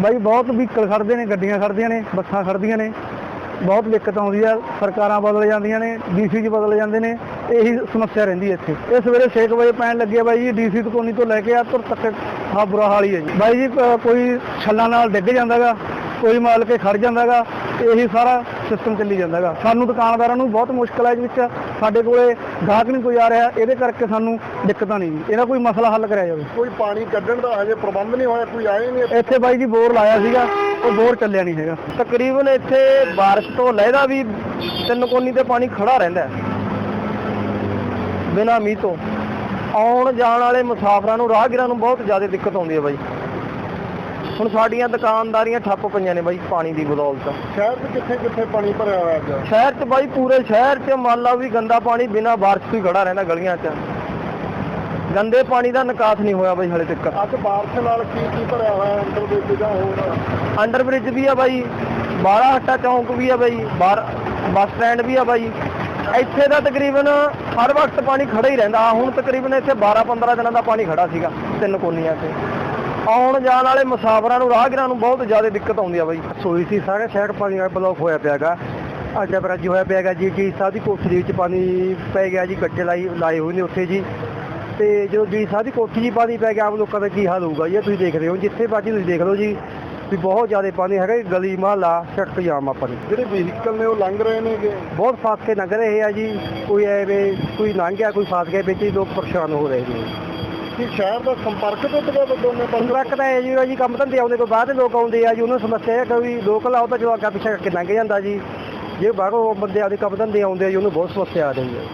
ਬਾਈ, ਬਹੁਤ ਵਹੀਕਲ ਖੜਦੇ ਨੇ, ਗੱਡੀਆਂ ਖੜਦੀਆਂ ਨੇ, ਬੱਸਾਂ ਖੜਦੀਆਂ ਨੇ। ਬਹੁਤ ਦਿੱਕਤ ਆਉਂਦੀ ਆ, ਸਰਕਾਰਾਂ ਬਦਲ ਜਾਂਦੀਆਂ ਨੇ, ਡੀਸੀ ਜੀ ਬਦਲ ਜਾਂਦੇ ਨੇ, ਇਹੀ ਸਮੱਸਿਆ ਰਹਿੰਦੀ ਹੈ ਇੱਥੇ। ਇਹ ਸਵੇਰੇ 6 ਵਜੇ ਪੈਣ ਲੱਗੇ ਆ ਬਾਈ ਜੀ, ਡੀਸੀ ਤੋਂ ਕੋਨੀ ਤੋਂ ਲੈ ਕੇ ਆ ਤੁਰ ਤੱਕ ਹਾਂ ਬੁਰਾ ਹਾਲ ਹੀ ਹੈ ਜੀ। ਬਾਈ ਜੀ ਕੋਈ ਛੱਲਾਂ ਨਾਲ ਡਿੱਗ ਜਾਂਦਾਗਾ, ਕੋਈ ਮਾਲ ਕੇ ਖੜ ਜਾਂਦਾਗਾ, ਇਹੀ ਸਾਰਾ ਸਿਸਟਮ ਚੱਲੀ ਜਾਂਦਾਗਾ ਸਾਨੂੰ ਦੁਕਾਨਦਾਰਾਂ ਨੂੰ ਬਹੁਤ ਮੁਸ਼ਕਲ ਹੈ ਇਸ ਵਿੱਚ। ਸਾਡੇ ਕੋਲੇ ਗਾਹਕ ਨਹੀਂ ਕੋਈ ਆ ਰਿਹਾ ਇਹਦੇ ਕਰਕੇ ਸਾਨੂੰ ਦਿੱਕਤਾਂ ਨਹੀਂ ਜੀ। ਇਹਦਾ ਕੋਈ ਮਸਲਾ ਹੱਲ ਕਰਿਆ ਜਾਵੇ। ਕੋਈ ਪਾਣੀ ਕੱਢਣ ਦਾ ਹਜੇ ਪ੍ਰਬੰਧ ਨਹੀਂ ਹੋਇਆ ਕੋਈ ਆਏ ਨਹੀਂ ਇੱਥੇ ਬਾਈ ਜੀ ਬੋਰ ਲਾਇਆ ਸੀਗਾ ਉਹ ਬੋਰ ਚੱਲਿਆ ਨਹੀਂ ਹੈਗਾ। ਤਕਰੀਬਨ ਇੱਥੇ ਬਾਰਿਸ਼ ਤੋਂ ਲਹਿਦਾ ਵੀ ਤਿੰਨ ਕੋਨੀ ਤੇ ਪਾਣੀ ਖੜਾ ਰਹਿੰਦਾ ਹੈ। ਬਿਨਾਂ ਮੀਂਹ ਤੋਂ। ਆਉਣ ਜਾਣ ਵਾਲੇ ਮੁਸਾਫਰਾਂ ਨੂੰ ਰਾਹਗੀਰਾਂ ਨੂੰ ਬਹੁਤ ਜ਼ਿਆਦਾ ਦਿੱਕਤ ਆਉਂਦੀ ਹੈ ਬਾਈ। ਹੁਣ ਸਾਡੀਆਂ ਦੁਕਾਨਦਾਰੀਆਂ ਠੱਪ ਪਈਆਂ ਨੇ ਬਾਈ ਪਾਣੀ ਦੀ ਬਦੌਲਤ। ਸ਼ਹਿਰ 'ਚ ਕਿੱਥੇ ਕਿੱਥੇ ਪਾਣੀ ਭਰਿਆ ਹੋਇਆ ਅੱਜ? ਸ਼ਹਿਰ 'ਚ ਬਾਈ ਪੂਰੇ ਸ਼ਹਿਰ 'ਚ ਮੰਨ ਲਾ ਵੀ ਗੰਦਾ ਪਾਣੀ ਬਿਨਾਂ ਬਾਰਿਸ਼ ਤੋਂ ਹੀ ਖੜਾ ਰਹਿੰਦਾ ਗਲੀਆਂ 'ਚ। ਗੰਦੇ ਪਾਣੀ ਦਾ ਨਿਕਾਸ ਨਹੀਂ ਹੋਇਆ ਬਾਈ ਹਲੇ ਤੱਕ। ਅੱਜ ਬਾਰਿਸ਼ ਨਾਲ ਕੀ ਕੀ ਭਰਿਆ ਹੋਇਆ ਅੰਦਰ ਦੇ ਜਿਹੜਾ ਹੋਰ? ਅੰਡਰ ਬ੍ਰਿਜ ਵੀ ਆ ਬਾਈ ਬਾਰਾ ਹੱਟਾ ਚੌਂਕ ਵੀ ਆ ਬਾਈ ਬਾਰ ਬੱਸ ਸਟੈਂਡ ਵੀ ਆ ਬਾਈ। ਇੱਥੇ ਦਾ ਤਕਰੀਬਨ ਹਰ ਵਕਤ ਪਾਣੀ ਖੜਾ ਹੀ ਰਹਿੰਦਾ। ਹੁਣ ਤਕਰੀਬਨ ਇੱਥੇ 12-15 ਦਿਨਾਂ ਦਾ ਪਾਣੀ ਖੜਾ ਸੀਗਾ ਤਿੰਨ ਕੋਨੀਆਂ ਤੇ। ਆਉਣ ਜਾਣ ਵਾਲੇ ਮੁਸਾਫਰਾਂ ਨੂੰ ਰਾਹਗੀਰਾਂ ਨੂੰ ਬਹੁਤ ਜ਼ਿਆਦਾ ਦਿੱਕਤ ਆਉਂਦੀ ਆ ਬਾਈ। ਸੋਈ ਸੀ ਸਾਰੇ ਸਾਈਡ ਪਾਣੀ ਨਾਲ ਬਲੌਕ ਹੋਇਆ ਪਿਆਗਾ ਅੱਜ ਬਰਾਜੀ ਹੋਇਆ ਪਿਆਗਾ ਜੀ ਜੀ ਸਾਹਿਬ ਦੀ ਕੋਠੀ ਦੇ ਵਿੱਚ ਪਾਣੀ ਪੈ ਗਿਆ ਜੀ ਗੱਡੇ ਲਾਈ ਲਾਏ ਹੋਏ ਨੇ ਉੱਥੇ ਜੀ। ਤੇ ਜਦੋਂ ਜੀ ਸਾਹਿਬ ਦੀ ਕੋਠੀ 'ਚ ਹੀ ਪਾਣੀ ਪੈ ਗਿਆ ਆਮ ਲੋਕਾਂ ਦਾ ਕੀ ਹਾਲ ਹੋਊਗਾ ਜੀ ਇਹ ਤੁਸੀਂ ਦੇਖ ਰਹੇ ਹੋ। ਜਿੱਥੇ ਬਾਜੀ ਤੁਸੀਂ ਦੇਖ ਲਓ ਜੀ ਵੀ ਬਹੁਤ ਜ਼ਿਆਦਾ ਪਾਣੀ ਹੈਗਾ ਜੀ, ਗਲੀ ਮਹੱਲਾ ਸੜਕ ਜਾਮ ਆਪਾਂ ਨੂੰ। ਜਿਹੜੇ ਵਹੀਕਲ ਨੇ ਉਹ ਲੰਘ ਰਹੇ ਨੇਗੇ? ਬਹੁਤ ਫਸ ਕੇ ਲੰਘ ਰਹੇ ਆ ਜੀ ਕੋਈ ਐਵੇਂ ਕੋਈ ਲੰਘ ਗਿਆ ਕੋਈ ਫਸ ਗਿਆ ਵਿੱਚ ਹੀ ਲੋਕ ਪਰੇਸ਼ਾਨ ਹੋ ਰਹੇ ਨੇ। ਕੀ ਸ਼ਹਿਰ ਦਾ ਸੰਪਰਕ ਟੁੱਟ ਦੋਨੇ ਪਾਸੇ। ਟਰੱਕ ਤਾਂ ਹੈ ਜੀ ਉਹ ਜੀ, ਕੰਮ ਧੰਦੇ ਆਉਂਦੇ ਕੋਈ ਬਾਹਰ ਦੇ ਲੋਕ ਆਉਂਦੇ ਆ ਜੀ, ਉਹਨਾਂ ਨੂੰ ਸਮੱਸਿਆ ਹੈ ਕਿ ਵੀ ਲੋਕਲ ਆਓ ਤਾਂ ਜੋ ਅੱਗਾ ਪਿੱਛੇ ਕਰਕੇ ਲੰਘ ਜਾਂਦਾ ਜੀ। ਜੇ ਬਾਹਰੋਂ ਬੰਦੇ ਆਦੇ ਕੰਮ ਧੰਦੇ ਆਉਂਦੇ ਆ ਜੀ, ਉਹਨੂੰ ਬਹੁਤ ਸਮੱਸਿਆ ਆ ਰਹੀ ਹੈ।